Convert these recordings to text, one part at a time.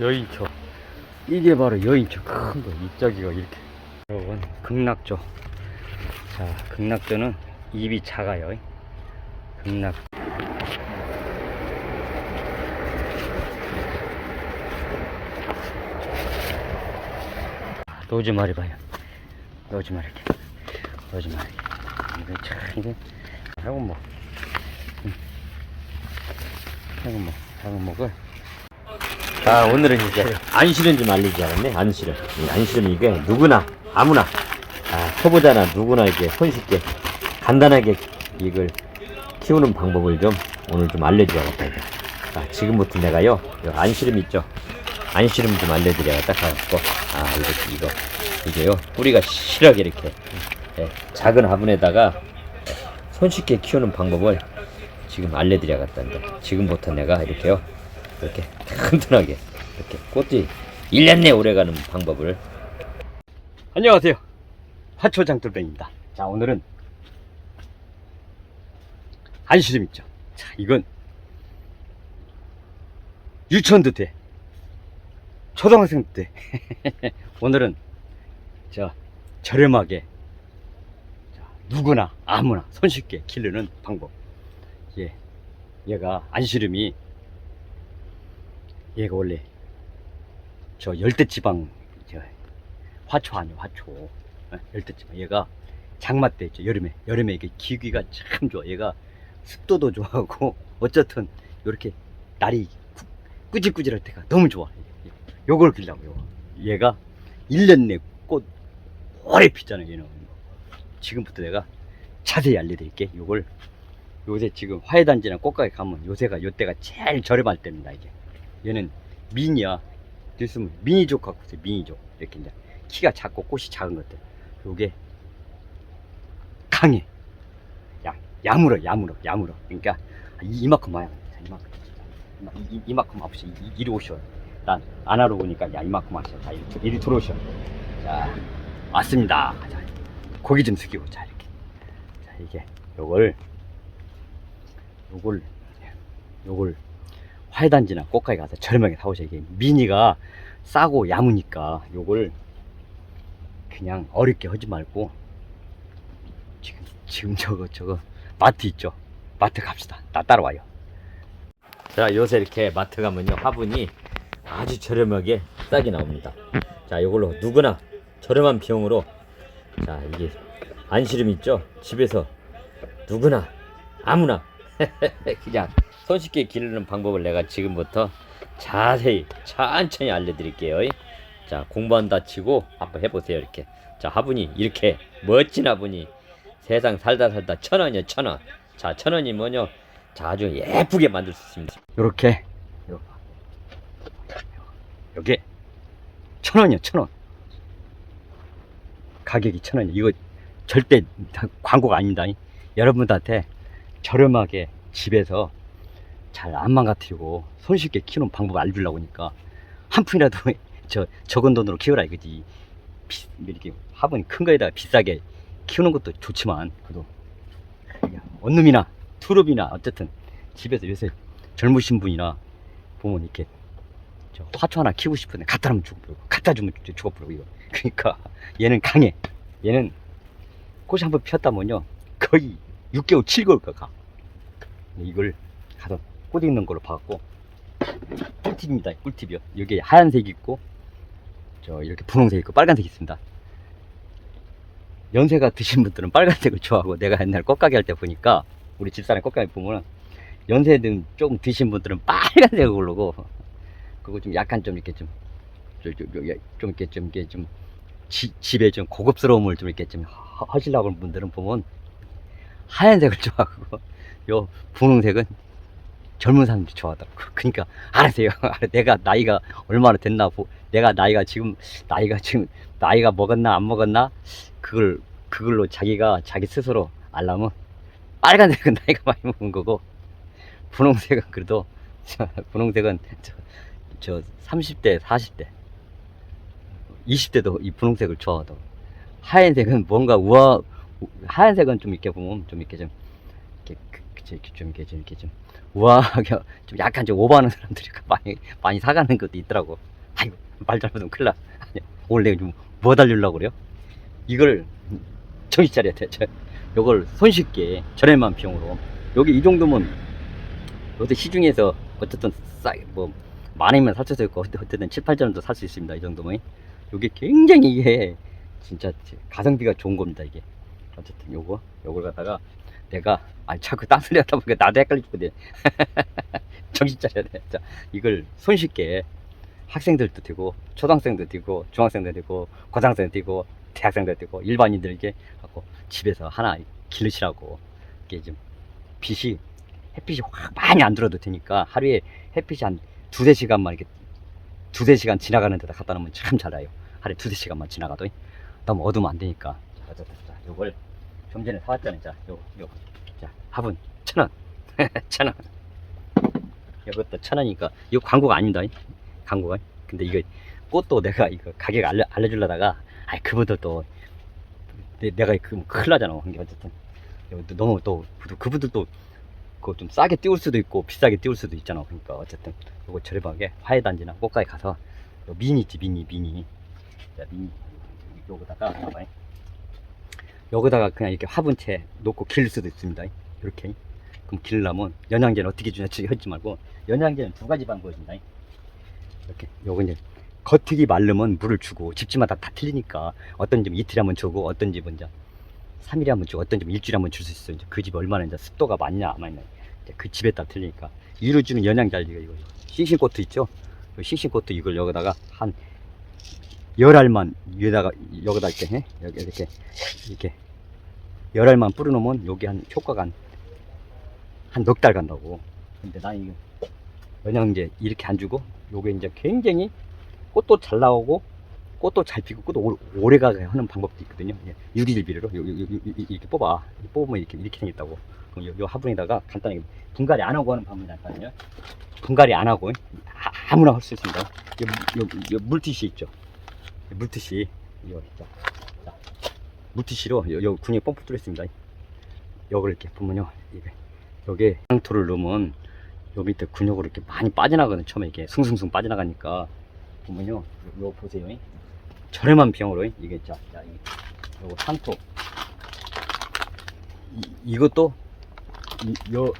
여인초. 이게 바로 여인초. 큰거 입자기가 이렇게. 여러분 극락조. 자 극락조는 입이 작아요. 극락. 노즈마리 봐요. 노즈마리 이렇게. 노즈마리. 이거 참 이게 뭐 음. 하고 뭐 하고 뭐 가자 오늘은 이제 안실은 좀 알리지 않았네 안실은. 이 안실은 이게 누구나 아무나 아, 초보자나 누구나 이게 손쉽게 간단하게 이걸 키우는 방법을 좀 오늘 좀 알려드려야겠다 이거. 자 지금부터 내가요 요 안실음 있죠? 안실음 좀 알려드려야겠다 가지고 아 이거 이거 이게요 뿌리가 실하게 이렇게 예, 작은 화분에다가 예, 손쉽게 키우는 방법을 지금 알려드려야겠다는데 지금부터 내가 이렇게요 이렇게 튼튼하게 이렇게 꽃이 1년 내 오래가는 방법을 안녕하세요. 화초장돌뱅입니다. 자, 오늘은 안시름 있죠. 자, 이건 유치원도 돼. 초등학생도 돼. 오늘은 저 저렴하게 자, 누구나 아무나 손쉽게 기르는 방법. 예. 얘가 안시름이 얘가 원래 저 열대지방 저 화초 아니야 화초. 어, 열대지방. 얘가 장마 때 있죠 여름에 여름에 이게 기기가 참 좋아. 얘가 습도도 좋아하고 어쨌든 이렇게 날이 구- 꾸질꾸질할 때가 너무 좋아. 요걸 길라고 요 얘가 1년 내 꽃 오래 피잖아요 얘는. 지금부터 내가 자세히 알려드릴게. 요걸 요새 지금 화훼단지나 꽃가게 가면 요새가 요때가 제일 저렴할 때입니다 이게 얘는 미니야. 있으면 미니족 갖고 미니족. 이렇게 이제 키가 작고 꽃이 작은 것들. 요게 강해. 야, 야물어 야물어 야물어. 그러니까 이, 이만큼 와야 자, 이만큼. 이, 이, 와보세요 이- 이리 오셔. 난 오니까 야 이만큼 하셔 자 이리, 이리 들어오셔. 자 왔습니다. 자 고기 좀 숙이고. 자 이렇게. 자 이게 요걸 요걸 요걸 화훼단지나 꽃가게 가서 저렴하게 사오셔 이게 미니가 싸고 야무니까 요걸 그냥 어렵게 하지 말고 지금 지금 저거 저거 마트 있죠? 마트 갑시다. 나 따라와요. 자 요새 이렇게 마트 가면요. 화분이 아주 저렴하게 싸게 나옵니다. 자 이걸로 누구나 저렴한 비용으로 자 이게 안시름 있죠? 집에서 누구나 아무나 그냥 손쉽게 기르는 방법을 내가 지금부터 자세히 천천히 알려드릴게요. 자 공부한다 치고 한번 해보세요 이렇게. 자 화분이 이렇게 멋진 화분이 세상 살다 살다 천 원이요 천 원. 자 천 원이 뭐냐? 자 아주 예쁘게 만들 수 있습니다. 요 요게 천 원이요 천 원. 가격이 천 원이요. 이거 절대 다 광고가 아닙니다. 여러분들한테 저렴하게 집에서 잘 안 망가뜨리고 손쉽게 키우는 방법 알려주려고 하니까 한 푼이라도 저 적은 돈으로 키우라 이거지. 비, 이렇게 화분이 큰 거에다가 비싸게 키우는 것도 좋지만 그래도 원룸이나 투룸이나 어쨌든 집에서 요새 젊으신 분이나 보면 이렇게 저 화초 하나 키우고 싶은데 갖다 주면 죽어버리고 갖다 주면 죽- 죽어버리고 이거. 그러니까 얘는 강해. 얘는 꽃이 한번 피었다면요 거의 6개월 7개월 가. 가 이걸 가서 꽃 있는 걸로 봐갖고 꿀팁입니다. 꿀팁이요. 여기 하얀색 있고 저 이렇게 분홍색 있고 빨간색 있습니다. 연세가 드신 분들은 빨간색을 좋아하고 내가 옛날 꽃가게 할 때 보니까 우리 집사람 꽃가게 보면은 연세든 조금 드신 분들은 빨간색을 고르고 그거 좀 약간 좀 이렇게 좀, 좀, 좀, 좀 이렇게 좀 이렇게 좀 지- 집에 좀 고급스러움을 좀 이렇게 좀 하- 하시려고 하는 분들은 보면 하얀색을 좋아하고 요 분홍색은 젊은 사람들이 좋아하더라고. 그러니까 알아세요. 내가 나이가 얼마나 됐나 보. 내가 나이가 지금 나이가 지금 나이가 먹었나 안 먹었나 그걸 그걸로 자기가 자기 스스로 알라면 빨간색은 나이가 많이 먹은 거고 분홍색은 그래도 저, 분홍색은 저, 저 30대 40대 20대도 이 분홍색을 좋아하더라고. 하얀색은 뭔가 우아 하얀색은 좀 이렇게 보면 좀 이렇게 좀 이렇게, 그- 그- 좀 이렇게 좀 이렇게 좀 우아하게 좀 약간 좀 오버하는 사람들이 많이 많이 사가는 것도 있더라고. 아이고 말 잘못하면 큰일 나. 오늘 내가 좀뭐 달리려고 그래요? 이걸 정신 차려야 돼. 저, 요걸 손쉽게 저렴한 비용으로 여기 이 정도면 요새 시중에서 어쨌든 싸뭐 많으면 살 수도 있고 어쨌든 7, 8천 원도 살 수 있습니다. 이 정도면 요게 굉장히 이게 진짜 가성비가 좋은 겁니다. 이게 어쨌든 요거 요걸 갖다가 내가 아 자꾸 딴소리 하다 보니까 나도 헷갈리거든. 정신 차려야 돼. 자, 이걸 손쉽게 학생들도 되고 초등학생도 되고 중학생도 되고 고등학생도 되고 대학생도 되고 일반인들에게 하고 집에서 하나 기르시라고 이게 좀 빛이 햇빛이 확 많이 안 들어도 되니까 하루에 햇빛이 한 두세 시간만 이렇게 두세 시간 지나가는 데다 갖다 놓으면 참 잘해요. 하루에 두세 시간만 지나가도 너무 어두우면 안 되니까. 자, 자, 자, 자, 요걸 좀 전에 사왔잖아요. 자, 요, 요. 자, 화분 천 원. 천 원. 이것도 천 원이니까 이거 광고가 아닙니다. 광고가. 근데 이거 꽃도 내가 이거 가격 알려 알려주려다가 아이 그분들 또 내, 내가 그 큰일 나잖아. 어쨌든 너무 또 그분들도 그거 좀 싸게 띄울 수도 있고 비싸게 띄울 수도 있잖아. 그러니까 어쨌든 이거 저렴하게 화해단지나 꽃가게 가서 요 미니 있지 미니 미니. 자 미니 요거다가 봐봐요. 여기다가 그냥 이렇게 화분 채 놓고 기를 수도 있습니다. 이렇게. 그럼 기르려면 연양제는 어떻게 주냐 하지 말고 연양제는 두 가지 방법이 있습니다. 이렇게 요거 이제 겉흙이 마르면 물을 주고 집집마다 다 틀리니까 어떤 집 이틀에 한번 주고 어떤 집은 이제 3일에 한번 주고 어떤 집은 일주일에 한번 줄 수 있어요. 이제 그 집이 얼마나 이제 습도가 많냐 안 많냐 이제 그 집에 따라 틀리니까 이로 주는 연양자리가 이거 싱싱꽃도 있죠. 그 싱싱꽃도 이걸 여기다가 한 열알만 위에다가 여기다 이렇게 해? 여기 이렇게 이렇게 열알만 뿌려놓으면 여기 한 효과가 한한넉달 간다고. 근데 나 이거 연양제 이렇게 안 주고 요게 이제 굉장히 꽃도 잘 나오고 꽃도 잘 피고 꽃도 오- 오래가게 하는 방법도 있거든요. 예, 요, 이렇게 뽑아 뽑으면 이렇게 이렇게 생겼다고. 요, 요 화분에다가 간단하게 분갈이 안 하고 하는 방법이 낫거든요. 분갈이 안 하고 아, 아무나 할 수 있습니다. 요, 요, 요 물티슈 있죠. 요 물티슈 이거 자, 자, 물티슈로 요, 요 군에 펌프 있습니다. 요걸 이렇게 보면요, 이게 여기에 향토를 넣으면 요 밑에 근육으로 이렇게 많이 빠져나가거든요. 처음에 이게 숭숭숭 빠져나가니까 보면요, 요, 요 보세요. 저렴한 비용으로 이게 자, 자 이, 요거 상토 이, 이것도 이, 요, 요,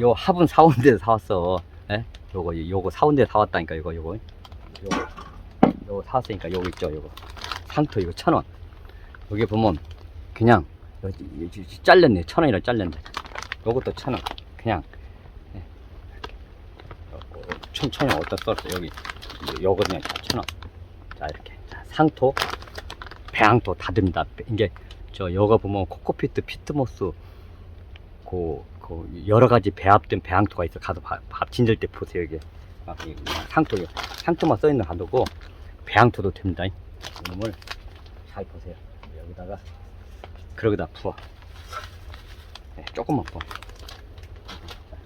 요 화분 사온 데서 사왔어. 예? 요거, 요거 사온 데서 사왔다니까, 요거, 요거. 요거, 요거 사왔으니까, 요거 있죠, 요거. 상토, 이거 천 원. 여기 보면, 그냥, 잘렸네. 천 원이라 잘렸네. 요것도 천 원. 그냥, 예. 어, 천, 천원 어디다 썼어, 여기. 요거 그냥 천 원. 자, 이렇게. 자, 상토, 배양토 다 됩니다. 이게, 저, 여가 보면 코코피트, 피트모스, 그, 그 여러 가지 배합된 배양토가 있어. 가서 밥, 밥 진들 때 보세요. 이게 상토, 상토만 써 있는 한도고 배양토도 됩니다. 이놈을 잘 보세요. 여기다가 그러기다 부어. 네, 조금만 부어. 자,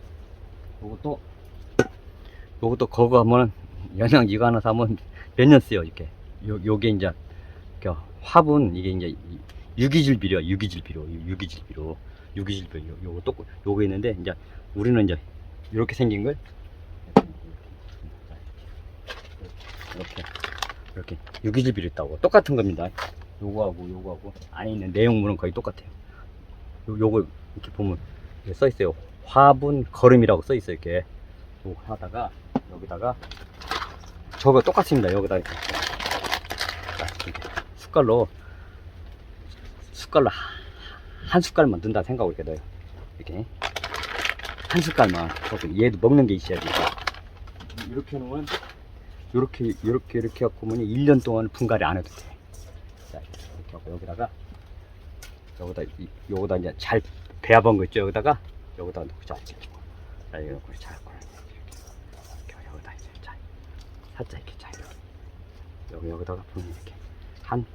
요것도 요것도 거거 하면 연양 이거 하나 사면 몇년 써요 이렇게. 요 요게 이제 그 화분 이게 이제 유기질 비료, 유기질 비료, 유기질 비료. 유기질 비료 요- 요거 또 요거 있는데 이제 우리는 이제 이렇게 생긴 걸 이렇게 이렇게 유기질 있다고 똑같은 겁니다. 요거하고 요거하고 안에 있는 내용물은 거의 똑같아요. 요, 요거 이렇게 보면 이렇게 써 있어요. 화분 거름이라고 써 있어요. 이렇게 요거 하다가 여기다가 저거 똑같습니다. 여기다 이렇게 숟갈로 숟갈로 하- 한 숟갈만 넣는다 생각하고 이렇게 넣어요. 이렇게 한 숟갈만. 얘도 먹는 게 있어야 돼. 이렇게 놓으면 이렇게 이렇게 이렇게 갖고 보면 1년 동안 분갈이 안 해도 돼. 자 이렇게 하고 여기다가 여기다 이- 요거다 이제 잘 배합한 거 있죠 여기다가 여기다 넣고 자 이렇게 놓고. 자 이거 놓고 자 이렇게 이렇게 여기다 이제 자 살짝 이렇게 자 이렇게. 여기 여기다가 보면 이렇게 한한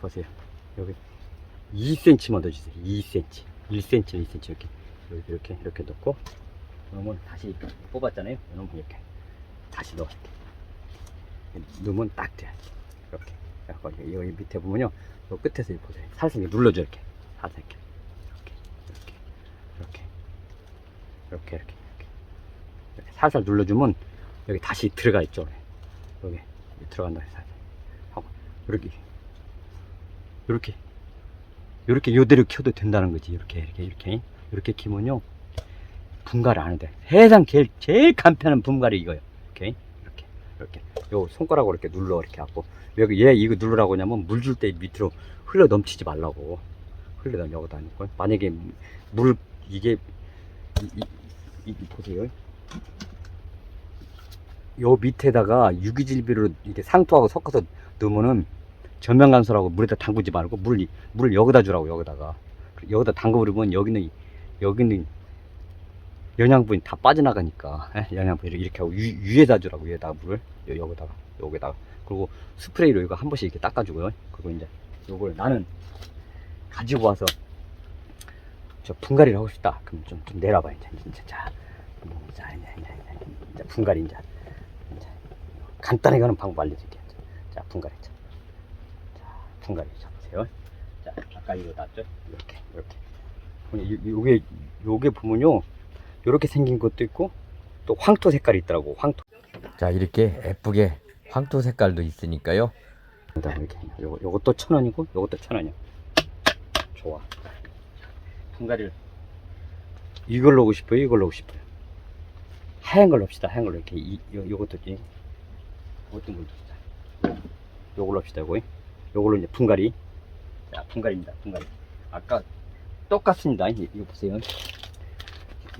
보세요. 여기 2cm만 더 주세요. 2cm. 1cm, 2cm 이렇게 이렇게 이렇게, 이렇게 넣고 놈은 다시 뽑았잖아요. 이놈 이렇게 다시 넣어. 넣으면 딱 돼. 이렇게. 그래서 여기 밑에 보면요. 요 끝에서 이 보세요. 살살 이렇게 눌러줘 이렇게. 살살 이렇게. 이렇게. 이렇게. 이렇게. 이렇게. 이렇게. 이렇게. 살살 눌러주면 여기 다시 들어가 있죠. 여기, 여기 들어간다 해서 하고 이렇게 이렇게 이렇게 요대로 켜도 된다는 거지. 이렇게 이렇게 이렇게 이렇게 키면요. 분갈이 안 돼. 해상 제일 제일 간편한 분갈이 이거예요. 이렇게 이렇게 이렇게 요 손가락으로 이렇게 눌러 이렇게 하고 여기 얘 이거 누르라고 하냐면 물 줄 때 밑으로 흘러 넘치지 말라고 흘러 넘 여기다 놓고 만약에 물 이게 이, 이, 이, 이 보세요. 요 밑에다가 유기질비로 이렇게 상토하고 섞어서 넣으면은 전면간설하고 물에다 담그지 말고 물, 이- 물 여기다 주라고 여기다가 여기다 담궈버리면 여기는 여기는 영양분이 다 빠져나가니까 예, 영양분 이렇게 하고 위, 위에다 주라고 위에다가 물을 요, 여기다가 여기다가. 그리고 스프레이로 이거 한 번씩 이렇게 닦아주고요. 그리고 이제 요걸 나는 가지고 와서 저 분갈이를 하고 싶다. 그럼 좀, 좀 내려봐 이제. 이제 자, 음, 자 이제, 이제, 이제, 이제 분갈이 이제, 이제 간단하게 하는 방법 알려줄게요. 자 분갈이. 자, 자 분갈이 잡으세요. 자 아까 이거 놨죠? 이렇게 이렇게. 요- 요게 요게 보면요 요렇게 생긴 것도 있고 또 황토 색깔이 있더라고 황토. 자 이렇게 예쁘게 황토 색깔도 있으니까요. 이렇게 요거 요것도 천 원이고 요것도 천 원이야. 좋아. 분갈이를. 이걸로 하고 싶어요? 이걸로 하고 싶어요? 하얀 걸로 합시다. 하얀 걸로 이렇게 이, 요, 요것도 이 어떤 걸로 합시다. 요걸로 합시다 요거. 요걸로 이제 분갈이. 자 분갈이입니다. 분갈이. 아까 똑같습니다. 이- 이거 보세요. 이-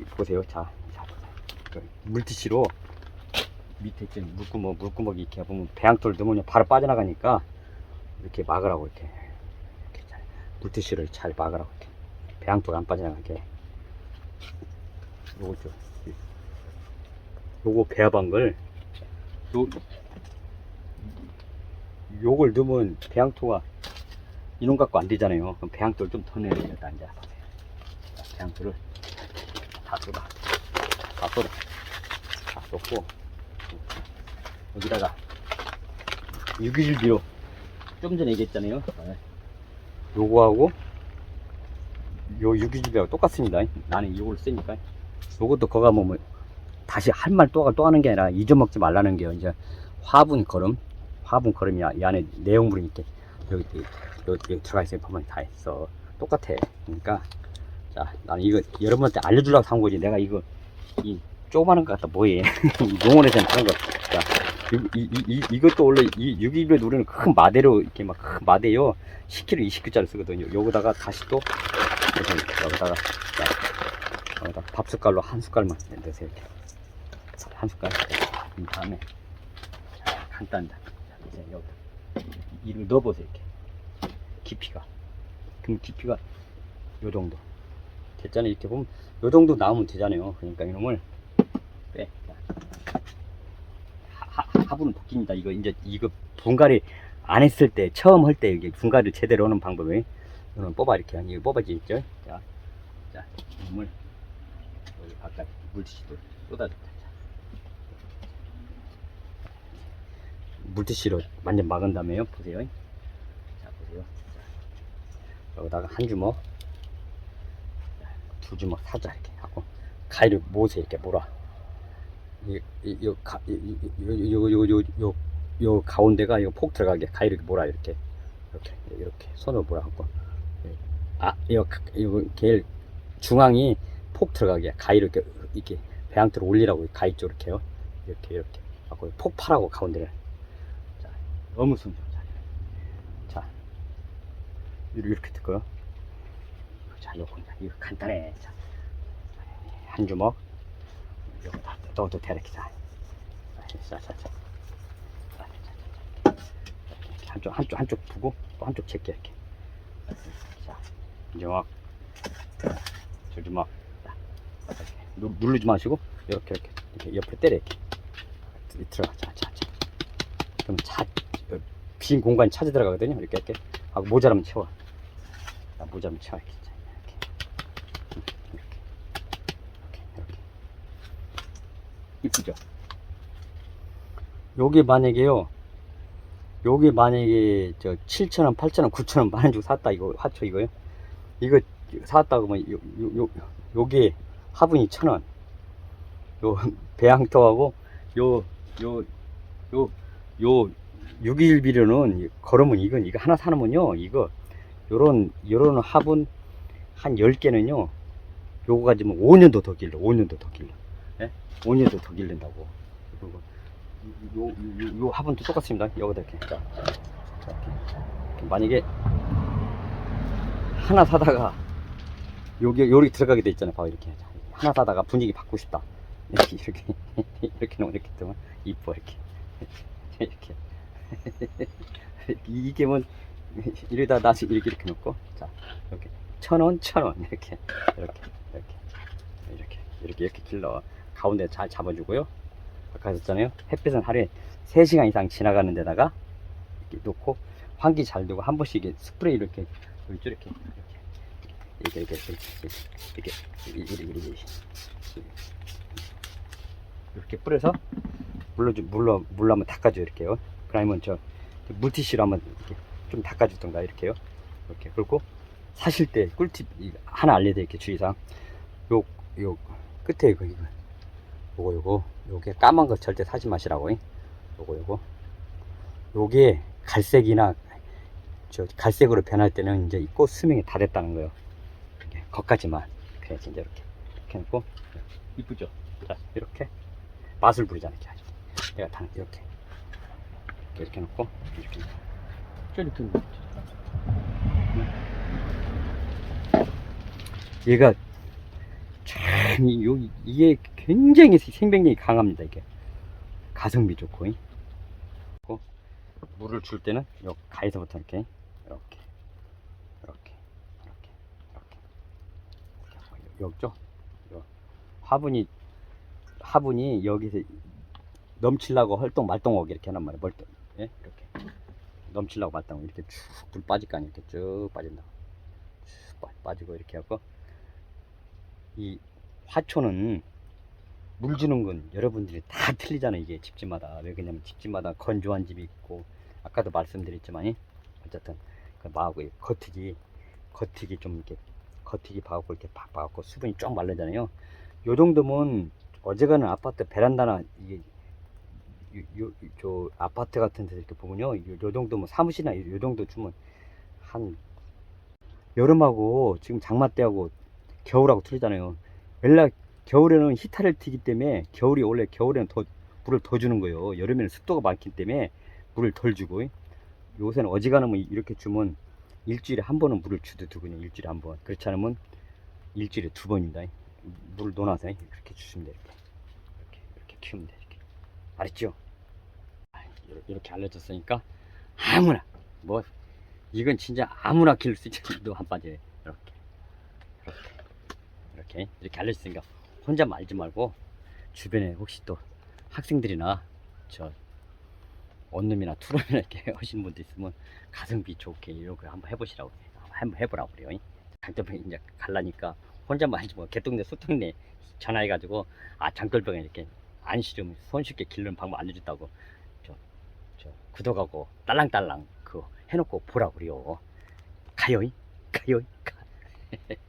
보세요. 자, 자 보세요. 그 물티슈로 밑에 있지 물구멍 물구멍이 이렇게 보면 배양토를 넣으면 바로 빠져나가니까 이렇게 막으라고 이렇게. 이렇게 잘 물티슈를 잘 막으라고 이렇게. 배양토가 안 빠져나가게. 요거 좀. 요거 배합한 걸요 요걸 넣으면 배양토가 이놈 갖고 안 되잖아요. 그럼 배양토를 좀더 내야 되겠다. 자, 배양토를 다 쏟아 다 쏟아 다 쏟고 여기다가 유기질비로 좀 전에 얘기했잖아요. 네. 요거하고 요 유기질비하고 똑같습니다. 나는 이걸 쓰니까 요것도 거가 뭐, 뭐 다시 할말또 또 하는 게 아니라 잊어먹지 말라는 게요. 이제 화분 거름, 화분 아- 이 안에 내용물이 이렇게 여기 여기, 여기, 여기 들어가 있어요. 보면 다 있어. 똑같아. 그러니까 자 나는 이거 여러분한테 알려주려고 산 거지. 내가 이거 이 조그마한 거 갖다 뭐해? 농원에서 하는 거. 자, 이, 이, 이, 이- 이것도 원래 이 유기비에 우리는 큰 마대로 이렇게 막 큰 마대요. 10kg, 20kg짜리 쓰거든요. 여기다가 다시 또 여기다가 자, 여기다 밥 숟갈로 한 숟갈만 넣으세요. 이렇게 한 숟갈. 이 다음에 자, 간단하다. 자, 이제 여기다 이를 넣어보세요. 이렇게 깊이가. 그럼 깊이가 요 정도. 됐잖아요. 이렇게 보면 요 정도 나오면 되잖아요. 그러니까 이놈을 빼. 하부는 벗깁니다. 이거 이제 이거 분갈이 안 했을 때 처음 할 때 이게 분갈이를 제대로 하는 방법이 이거는 뽑아 이렇게 이거 뽑아지겠죠. 자, 자 이놈을 여기 바깥 물티슈로 쏟아줍니다. 자. 물티슈로 완전 막은 다음에요. 보세요. 자 보세요. 자, 여기다가 한 주먹, 자, 두 주먹 살짝 이렇게 하고 가위를 모세 이렇게 몰아. 이, 이, 요, 가, 이, 이, 이, 요, 요, 요, 요, 요 가운데가 이거 폭 들어가게 가위를 몰아 이렇게. 이렇게 이렇게 손으로 몰아갖고. 아 이거 가- 이거 제일 중앙이 폭 들어가게 가위를 이렇게 이렇게 배양토를 올리라고 가위 쪽 이렇게요. 이렇게 이렇게 하고 폭 파라고 가운데를. 자 너무 순죠 자 이렇게 듣고요 자 요거 이제 이거 간단해. 자, 한 주먹. 여기다 또또 대략 자 자, 자, 자. 자, 자, 자, 자. 이렇게 한쪽 한쪽 한쪽 부고 또 한쪽 제게 이렇게. 자 주먹 주먹. 자, 이렇게. 누- 누르지 마시고 이렇게 이렇게. 이렇게 옆에 때려 이렇게. 들- 들어가. 자 자 자. 그럼 자, 어, 빈 공간이 차지 들어가거든요. 이렇게 이렇게. 하고 모자라면 채워. 자, 모자라면 채워 이렇게 자, 이렇게 음, 이렇게 이렇게 이렇게 이쁘죠 요게 만약에요 요게 만약에 저 7,000원, 8,000원, 9,000원 만원 주고 샀다 이거 화초 이거요. 이거 샀다 그러면 요, 요, 요, 요게 화분이 1,000원. 요 배양토하고 요 요 요 요 6일 비료는 걸으면 이건 이거 하나 사놓으면요 이거 요런 요런 화분 한 10개는요 요거 가지면 5년도 더 길러 5년도 더 길러 예? 5년도 더 길른다고. 그리고 요, 요, 요 화분도 똑같습니다. 여기다 이렇게. 이렇게. 만약에 하나 사다가 여기 요리 들어가게 돼 있잖아요. 봐 이렇게. 자, 하나 사다가 분위기 바꾸고 싶다. 이렇게 이렇게 이렇게 놓으면 이렇게 뜨면 이뻐 이렇게. 이렇게. 이게 뭐 이러다 나서 이렇게 이렇게 놓고 자 이렇게. 천원 천원. 이렇게 이렇게 이렇게 이렇게 이렇게 이렇게 길러 가운데 잘 잡아주고요 아까 했잖아요 햇빛은 하루에 3시간 이상 지나가는 데다가 이렇게 놓고 환기 잘 되고 한 번씩 이렇게 스프레이 이렇게 이렇게 이렇게 이렇게 이렇게 이렇게 이렇게 이렇게 이렇게 이렇게 이렇게 뿌려서 물로 좀 물로 한번 닦아줘 이렇게요. 그러면 저 물티슈로 한번 이렇게 좀 닦아주던가 이렇게요. 이렇게 그리고 사실 때 꿀팁 이- 하나 알려드릴게요 주의사항. 요 요 끝에 이거 이거 요거 요거. 요게 까만 거 절대 사지 마시라고. 잉. 요거 요거. 요게 갈색이나 저 갈색으로 변할 때는 이제 이꽃 수명이 다 됐다는 거예요. 이렇게 거까지만. 그래 이제 이렇게. 이렇게 놓고. 이쁘죠? 자 이렇게. 맛을 부리잖아 이렇게 내가 다 이렇게. 이렇게, 이렇게 놓고 이렇게. 놓고 얘가 참 이- 요, 이게 굉장히 생명력이 강합니다 이게. 가성비 좋고 물을 줄 때는 요 가에서부터 이렇게 이렇게 이렇게 이렇게 이렇게. 여기죠? 요. 화분이 화분이 여기서 넘치려고 헐동 말동하게 이렇게 하란 말이에요 멀동 예? 이렇게. 넘치려고 말동하고 이렇게 쭉물 빠질 거 아니에요 이렇게 쭉 빠진다. 쭉 빠- 빠지고 이렇게 하고 이 화초는 물 주는 건 여러분들이 다 틀리잖아요. 이게 집집마다. 왜 그러냐면 집집마다 건조한 집이 있고 아까도 말씀드렸지만 어쨌든 그 마하고 이 겉튀기 겉튀기 좀 이렇게 겉튀기 봐갖고 이렇게 팍 봐갖고 수분이 쫙 마르잖아요. 요 정도면 어제가는 아파트 베란다나 이게 요, 요, 저 아파트 같은 데서 이렇게 보면요. 요, 요 정도면 사무실이나 요, 요 정도 주면 한 여름하고 지금 장마 때하고 겨울하고 틀리잖아요. 원래 겨울에는 히타를 튀기 때문에 겨울이 원래 겨울에는 더 물을 더 주는 거예요. 여름에는 습도가 많기 때문에 물을 덜 주고. 요새는 어지간하면 이렇게 주면 일주일에 한 번은 물을 두거든요 일주일에 한 번. 그렇지 않으면 일주일에 두 번입니다. 물을 넣어놔서 이렇게 주시면 돼요 이렇게. 이렇게, 이렇게 키우면 돼요 이렇게. 알았죠? 아, 이렇게- 알려줬으니까 아무나 뭐 이건 진짜 아무나 키울 수 있죠 너한 빠져요 이렇게 이렇게 이렇게 이렇게 알려줬으니까 혼자 말지 말고 주변에 혹시 또 학생들이나 저 원룸이나 투룸이나 이렇게 하시는 분도 있으면 가성비 좋게 이렇게 한번 해보시라고. 한번 해보라고 그래요. 장돌병 이제 갈라니까 혼자 말지 뭐 개똥네 소통네 전화해가지고 아 장돌병에 이렇게 안 싫으면 손쉽게 기르는 방법 알려줬다고 저, 저 구독하고 딸랑딸랑 그거 해놓고 보라고 그래요. 가요이 가요이 가.